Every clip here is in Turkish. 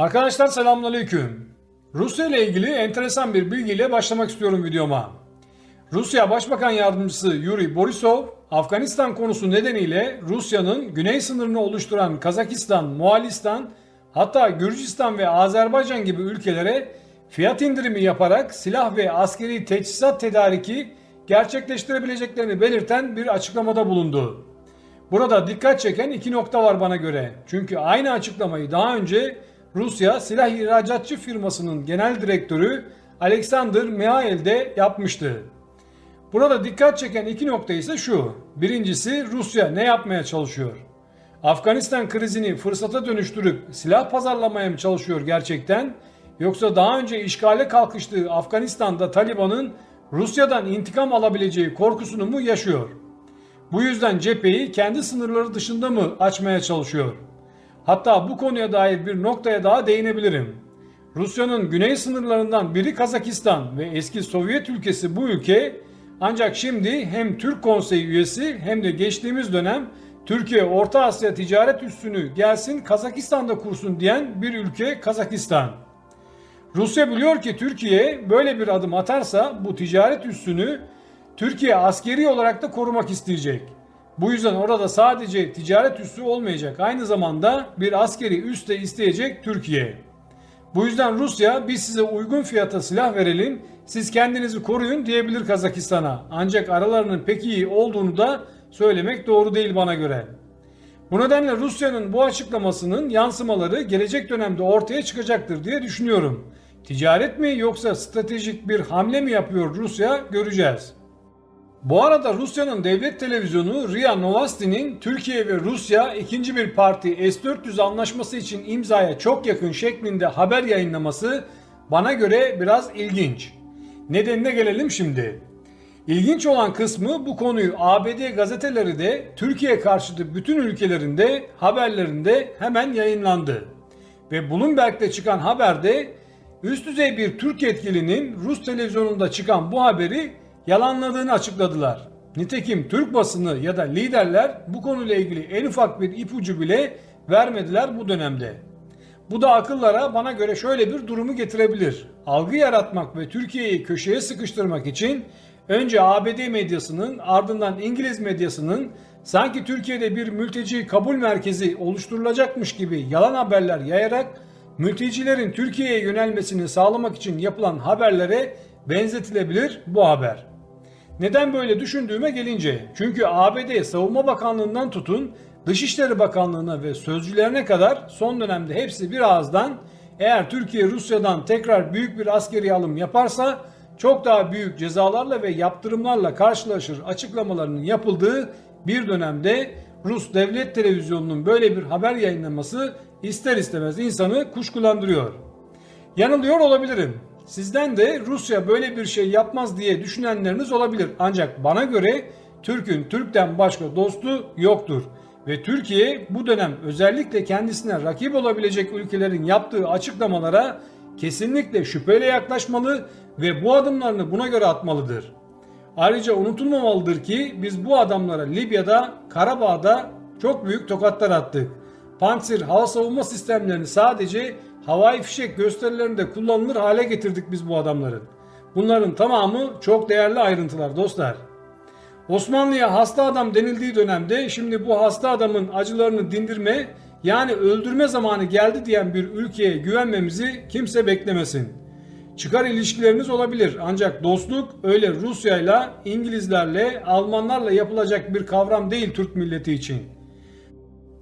Arkadaşlar selamünaleyküm. Rusya ile ilgili enteresan bir bilgiyle başlamak istiyorum videoma. Rusya Başbakan Yardımcısı Yuri Borisov, Afganistan konusu nedeniyle Rusya'nın güney sınırını oluşturan Kazakistan, Moğolistan, hatta Gürcistan ve Azerbaycan gibi ülkelere fiyat indirimi yaparak silah ve askeri teçhizat tedariki gerçekleştirebileceklerini belirten bir açıklamada bulundu. Burada dikkat çeken iki nokta var bana göre. Çünkü aynı açıklamayı daha önce Rusya silah ihracatçı firmasının genel direktörü Alexander Mihail de yapmıştı. Burada dikkat çeken iki nokta ise şu. Birincisi Rusya ne yapmaya çalışıyor? Afganistan krizini fırsata dönüştürüp silah pazarlamaya mı çalışıyor gerçekten? Yoksa daha önce işgale kalkıştığı Afganistan'da Taliban'ın Rusya'dan intikam alabileceği korkusunu mu yaşıyor? Bu yüzden cepheyi kendi sınırları dışında mı açmaya çalışıyor? Hatta bu konuya dair bir noktaya daha değinebilirim. Rusya'nın güney sınırlarından biri Kazakistan ve eski Sovyet ülkesi bu ülke ancak şimdi hem Türk Konseyi üyesi hem de geçtiğimiz dönem Türkiye Orta Asya ticaret üssünü gelsin Kazakistan'da kursun diyen bir ülke Kazakistan. Rusya biliyor ki Türkiye böyle bir adım atarsa bu ticaret üssünü Türkiye askeri olarak da korumak isteyecek. Bu yüzden orada sadece ticaret üssü olmayacak. Aynı zamanda bir askeri üs de isteyecek Türkiye. Bu yüzden Rusya biz size uygun fiyata silah verelim, siz kendinizi koruyun diyebilir Kazakistan'a. Ancak aralarının pek iyi olduğunu da söylemek doğru değil bana göre. Bu nedenle Rusya'nın bu açıklamasının yansımaları gelecek dönemde ortaya çıkacaktır diye düşünüyorum. Ticaret mi yoksa stratejik bir hamle mi yapıyor Rusya göreceğiz. Bu arada Rusya'nın devlet televizyonu RIA Novosti'nin Türkiye ve Rusya ikinci bir parti S-400 anlaşması için imzaya çok yakın şeklinde haber yayınlaması bana göre biraz ilginç. Nedenine gelelim şimdi. İlginç olan kısmı bu konuyu ABD gazeteleri de Türkiye karşıtı bütün ülkelerinde haberlerinde hemen yayınlandı. Ve Bloomberg'de çıkan haberde üst düzey bir Türk yetkilinin Rus televizyonunda çıkan bu haberi yalanladığını açıkladılar. Nitekim Türk basını ya da liderler bu konuyla ilgili en ufak bir ipucu bile vermediler bu dönemde. Bu da akıllara bana göre şöyle bir durumu getirebilir. Algı yaratmak ve Türkiye'yi köşeye sıkıştırmak için önce ABD medyasının ardından İngiliz medyasının sanki Türkiye'de bir mülteci kabul merkezi oluşturulacakmış gibi yalan haberler yayarak mültecilerin Türkiye'ye yönelmesini sağlamak için yapılan haberlere benzetilebilir bu haber. Neden böyle düşündüğüme gelince, çünkü ABD Savunma Bakanlığı'ndan tutun Dışişleri Bakanlığı'na ve sözcülerine kadar son dönemde hepsi bir ağızdan eğer Türkiye Rusya'dan tekrar büyük bir askeri alım yaparsa çok daha büyük cezalarla ve yaptırımlarla karşılaşır açıklamalarının yapıldığı bir dönemde Rus devlet televizyonunun böyle bir haber yayınlaması ister istemez insanı kuşkulandırıyor. Yanılıyor olabilirim. Sizden de Rusya böyle bir şey yapmaz diye düşünenleriniz olabilir. Ancak bana göre Türk'ün Türk'ten başka dostu yoktur. Ve Türkiye bu dönem özellikle kendisine rakip olabilecek ülkelerin yaptığı açıklamalara kesinlikle şüpheyle yaklaşmalı ve bu adımlarını buna göre atmalıdır. Ayrıca unutulmamalıdır ki biz bu adamlara Libya'da, Karabağ'da çok büyük tokatlar attık. Pantsir hava savunma sistemlerini sadece havai fişek gösterilerinde kullanılır hale getirdik biz bu adamların. Bunların tamamı çok değerli ayrıntılar dostlar. Osmanlı'ya hasta adam denildiği dönemde şimdi bu hasta adamın acılarını dindirme yani öldürme zamanı geldi diyen bir ülkeye güvenmemizi kimse beklemesin. Çıkar ilişkileriniz olabilir ancak dostluk öyle Rusya'yla, İngilizlerle, Almanlarla yapılacak bir kavram değil Türk milleti için.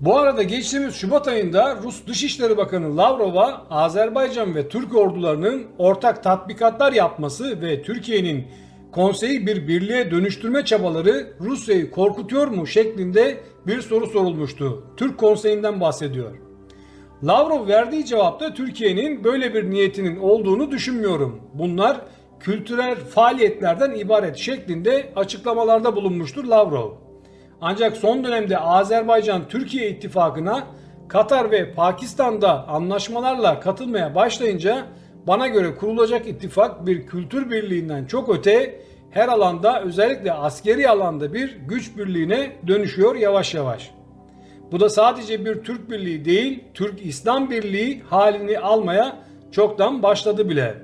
Bu arada geçtiğimiz Şubat ayında Rus Dışişleri Bakanı Lavrov'a Azerbaycan ve Türk ordularının ortak tatbikatlar yapması ve Türkiye'nin konseyi bir birliğe dönüştürme çabaları Rusya'yı korkutuyor mu şeklinde bir soru sorulmuştu. Türk konseyinden bahsediyor. Lavrov verdiği cevapta Türkiye'nin böyle bir niyetinin olduğunu düşünmüyorum. Bunlar kültürel faaliyetlerden ibaret şeklinde açıklamalarda bulunmuştur Lavrov. Ancak son dönemde Azerbaycan Türkiye ittifakına Katar ve Pakistan'da anlaşmalarla katılmaya başlayınca bana göre kurulacak ittifak bir kültür birliğinden çok öte her alanda özellikle askeri alanda bir güç birliğine dönüşüyor yavaş yavaş. Bu da sadece bir Türk Birliği değil, Türk İslam Birliği halini almaya çoktan başladı bile.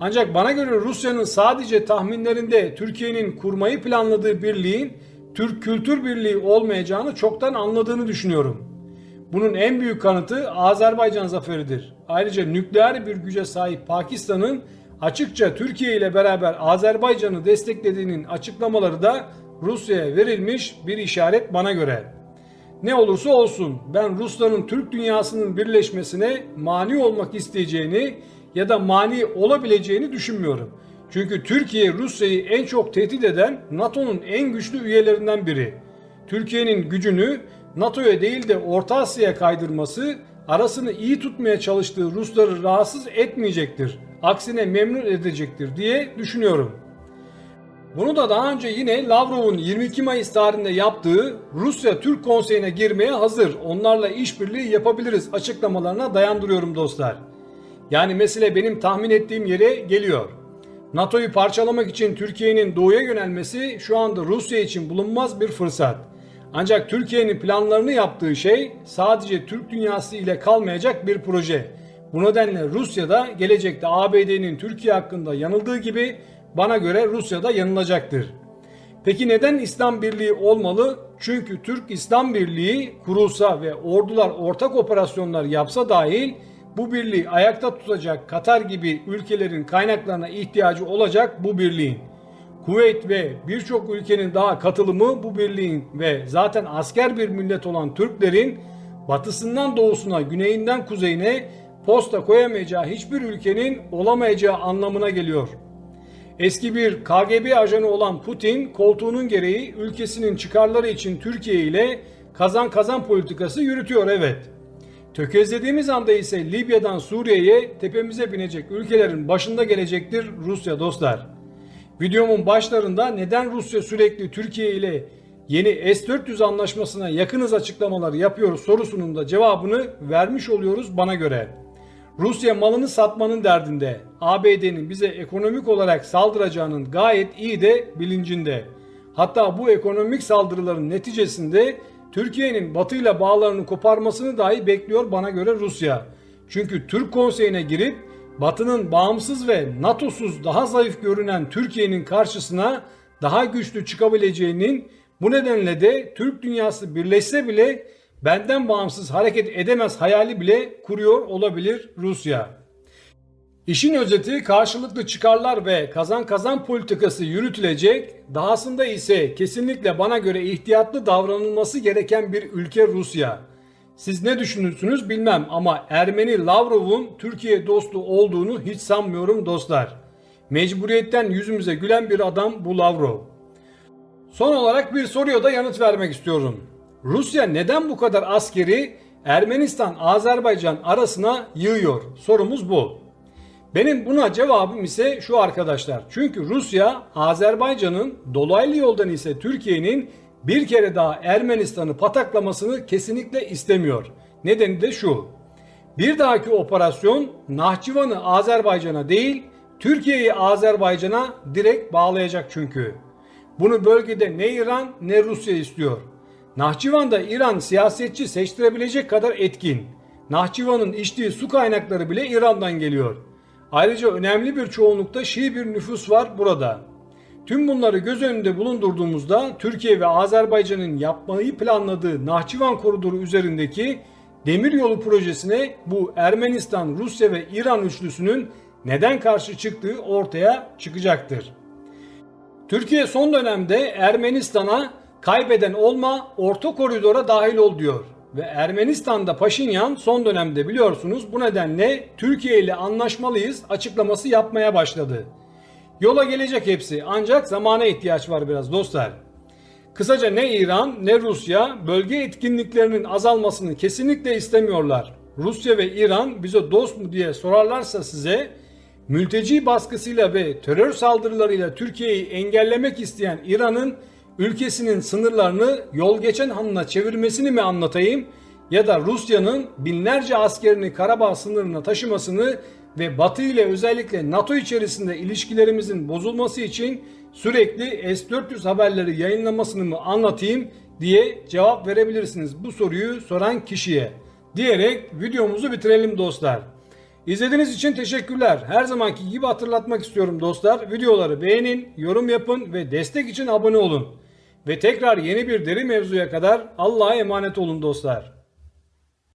Ancak bana göre Rusya'nın sadece tahminlerinde Türkiye'nin kurmayı planladığı birliğin Türk Kültür Birliği olmayacağını çoktan anladığını düşünüyorum. Bunun en büyük kanıtı Azerbaycan zaferidir. Ayrıca nükleer bir güce sahip Pakistan'ın açıkça Türkiye ile beraber Azerbaycan'ı desteklediğinin açıklamaları da Rusya'ya verilmiş bir işaret bana göre. Ne olursa olsun ben Rusların Türk dünyasının birleşmesine mani olmak isteyeceğini ya da mani olabileceğini düşünmüyorum. Çünkü Türkiye Rusya'yı en çok tehdit eden NATO'nun en güçlü üyelerinden biri. Türkiye'nin gücünü NATO'ya değil de Orta Asya'ya kaydırması arasını iyi tutmaya çalıştığı Rusları rahatsız etmeyecektir. Aksine memnun edecektir diye düşünüyorum. Bunu da daha önce yine Lavrov'un 22 Mayıs tarihinde yaptığı Rusya Türk Konseyi'ne girmeye hazır, onlarla işbirliği yapabiliriz açıklamalarına dayandırıyorum dostlar. Yani mesele benim tahmin ettiğim yere geliyor. NATO'yu parçalamak için Türkiye'nin doğuya yönelmesi şu anda Rusya için bulunmaz bir fırsat. Ancak Türkiye'nin planlarını yaptığı şey sadece Türk dünyası ile kalmayacak bir proje. Bu nedenle Rusya'da gelecekte ABD'nin Türkiye hakkında yanıldığı gibi bana göre Rusya'da yanılacaktır. Peki neden İslam Birliği olmalı? Çünkü Türk İslam Birliği kurulsa ve ordular ortak operasyonlar yapsa dahil bu birliği ayakta tutacak Katar gibi ülkelerin kaynaklarına ihtiyacı olacak bu birliğin. Kuveyt ve birçok ülkenin daha katılımı bu birliğin ve zaten asker bir millet olan Türklerin batısından doğusuna, güneyinden kuzeyine posta koyamayacağı hiçbir ülkenin olamayacağı anlamına geliyor. Eski bir KGB ajanı olan Putin koltuğunun gereği ülkesinin çıkarları için Türkiye ile kazan kazan politikası yürütüyor evet. Tökezlediğimiz anda ise Libya'dan Suriye'ye tepemize binecek ülkelerin başında gelecektir Rusya dostlar. Videomun başlarında neden Rusya sürekli Türkiye ile yeni S-400 anlaşmasına yakınız açıklamaları yapıyor sorusunun da cevabını vermiş oluyoruz bana göre. Rusya malını satmanın derdinde. ABD'nin bize ekonomik olarak saldıracağının gayet iyi de bilincinde. Hatta bu ekonomik saldırıların neticesinde Türkiye'nin batıyla bağlarını koparmasını dahi bekliyor bana göre Rusya. Çünkü Türk Konseyi'ne girip Batı'nın bağımsız ve NATO'suz daha zayıf görünen Türkiye'nin karşısına daha güçlü çıkabileceğinin bu nedenle de Türk dünyası birleşse bile benden bağımsız hareket edemez hayali bile kuruyor olabilir Rusya. İşin özeti karşılıklı çıkarlar ve kazan kazan politikası yürütülecek, dahasında ise kesinlikle bana göre ihtiyatlı davranılması gereken bir ülke Rusya. Siz ne düşünürsünüz bilmem ama Ermeni Lavrov'un Türkiye dostu olduğunu hiç sanmıyorum dostlar. Mecburiyetten yüzümüze gülen bir adam bu Lavrov. Son olarak bir soruya da yanıt vermek istiyorum. Rusya neden bu kadar askeri Ermenistan-Azerbaycan arasına yığıyor? Sorumuz bu. Benim buna cevabım ise şu arkadaşlar. Çünkü Rusya Azerbaycan'ın dolaylı yoldan ise Türkiye'nin bir kere daha Ermenistan'ı pataklamasını kesinlikle istemiyor. Nedeni de şu. Bir dahaki operasyon Nahçıvan'ı Azerbaycan'a değil Türkiye'yi Azerbaycan'a direkt bağlayacak çünkü. Bunu bölgede ne İran ne Rusya istiyor. Nahçıvan'da İran siyasetçi seçtirebilecek kadar etkin. Nahçıvan'ın içtiği su kaynakları bile İran'dan geliyor. Ayrıca önemli bir çoğunlukta Şii bir nüfus var burada. Tüm bunları göz önünde bulundurduğumuzda Türkiye ve Azerbaycan'ın yapmayı planladığı Nahçıvan koridoru üzerindeki demiryolu projesine bu Ermenistan, Rusya ve İran üçlüsünün neden karşı çıktığı ortaya çıkacaktır. Türkiye son dönemde Ermenistan'a kaybeden olma, orta koridora dahil ol diyor. Ve Ermenistan'da Paşinyan son dönemde biliyorsunuz bu nedenle Türkiye ile anlaşmalıyız açıklaması yapmaya başladı. Yola gelecek hepsi ancak zamana ihtiyaç var biraz dostlar. Kısaca ne İran ne Rusya bölge etkinliklerinin azalmasını kesinlikle istemiyorlar. Rusya ve İran bize dost mu diye sorarlarsa size mülteci baskısıyla ve terör saldırılarıyla Türkiye'yi engellemek isteyen İran'ın ülkesinin sınırlarını yol geçen hanına çevirmesini mi anlatayım ya da Rusya'nın binlerce askerini Karabağ sınırına taşımasını ve Batı ile özellikle NATO içerisinde ilişkilerimizin bozulması için sürekli S-400 haberleri yayınlamasını mı anlatayım diye cevap verebilirsiniz bu soruyu soran kişiye diyerek videomuzu bitirelim dostlar. İzlediğiniz için teşekkürler. Her zamanki gibi hatırlatmak istiyorum dostlar. Videoları beğenin, yorum yapın ve destek için abone olun. Ve tekrar yeni bir deri mevzuya kadar Allah'a emanet olun dostlar.